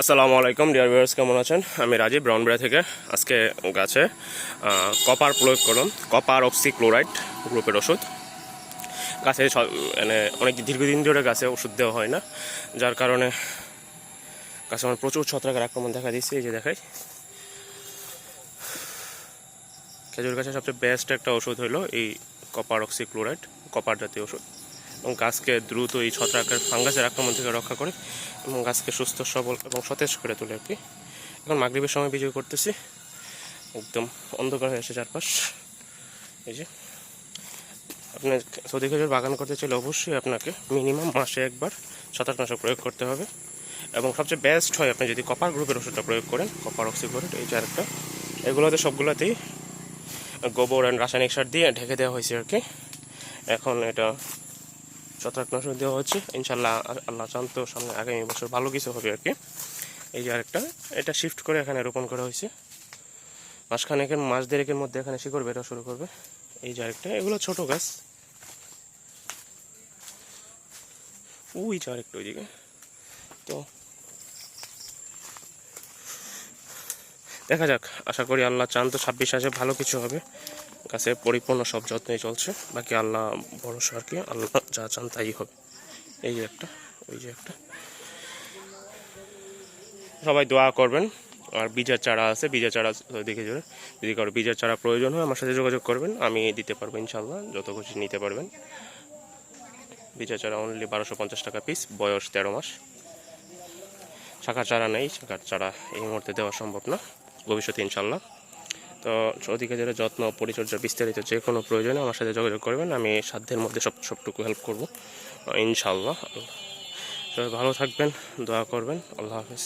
আসসালামু আলাইকুম, dear viewers, কেমন আছেন? আমি রাজীব ব্রাউনবেড়া থেকে আজকে গাছে কপার প্রয়োগ করলাম, কপার অক্সি ক্লোরাইড গ্রুপের ওষুধ। গাছে মানে অনেক দীর্ঘদিন ধরে গাছে ওষুধ দেওয়া হয় না, যার কারণে গাছে আমার প্রচুর ছত্রাকের আক্রমণ দেখা দিচ্ছে এই যে দেখাই। খেজুর গাছের সবচেয়ে বেস্ট একটা ওষুধ হলো এই কপার অক্সি ক্লোরাইড কপার জাতীয় ওষুধ। এবং গাছকে দ্রুত এই ছত্রাকের ফাঙ্গাসের আক্রমণ থেকে রক্ষা করে এবং গাছকে সুস্থ, সবল এবং সতেজ করে তোলে আর কি। এখন মাগরীবের সময় বিজয় করতেছি। একদম অন্ধকার হয়ে আসে চারপাশ। এই যে। আপনার সৌদি খেজুর বাগান করতে চাইলে অবশ্যই আপনাকে মিনিমাম মাসে একবার ছত্রাকনাশক প্রয়োগ করতে হবে। এবং সবচেয়ে বেস্ট হয় আপনি যদি কপার গ্রুপের ওষুধটা প্রয়োগ করেন কপার অক্সিক্লোরাইড এই আরেকটা এগুলোতে সবগুলোতেই গোবর অ্যান্ড রাসায়নিক সার দিয়ে ঢেকে দেওয়া হয়েছে আর কি। এখন এটা ছত্রাকনাশক দেওয়া হচ্ছে ইনশাল্লাহ আল্লাহ চান তো সামনে আগামী বছর ভালো কিছু হবে আর কি। এই যে আরেকটা, এটা শিফট করে এখানে রোপণ করা হয়েছে। মাসখানেকের, মাস দেড়েকের মধ্যে এখানে শিকড় বেরোয়া শুরু করবে। এই যে আরেকটা, এগুলো ছোট গাছ। ওই যে আরেকটা ওইদিকে। তো দেখা যাক, আশা করি আল্লাহ চান তো ছাব্বিশ আসে ভালো কিছু হবে। গাছে পরিপূর্ণ সব যত্নই চলছে, বাকি আল্লাহ ভরসা আর কি, আল্লাহ যা চান তাই হবে। এই যে একটা, ওই যে একটা। সবাই দোয়া করবেন, আর বীজের চারা আছে, বীজের চারা দেখে যাবে। যদি কারও বীজের চারা প্রয়োজন হয়, আমার সাথে যোগাযোগ করবেন, আমি দিতে পারব ইনশাল্লাহ যত খুশি নিতে পারবেন। বীজের চারা অনলি বারোশো পঞ্চাশ টাকা পিস বয়স তেরো মাস। শাখার চারা নেই, শাখার চারা এই মুহূর্তে দেওয়া সম্ভব না। ভবিষ্যতে ইনশাল্লাহ তো সৌদিকে যত্ন, পরিচর্যা বিস্তারিত যে কোনো প্রয়োজনে আমার সাথে যোগাযোগ করবেন। আমি সাধ্যের মধ্যে সব, সবটুকু হেল্প করব। ইনশাল্লাহ সবাই ভালো থাকবেন, দোয়া করবেন। আল্লাহ হাফেজ।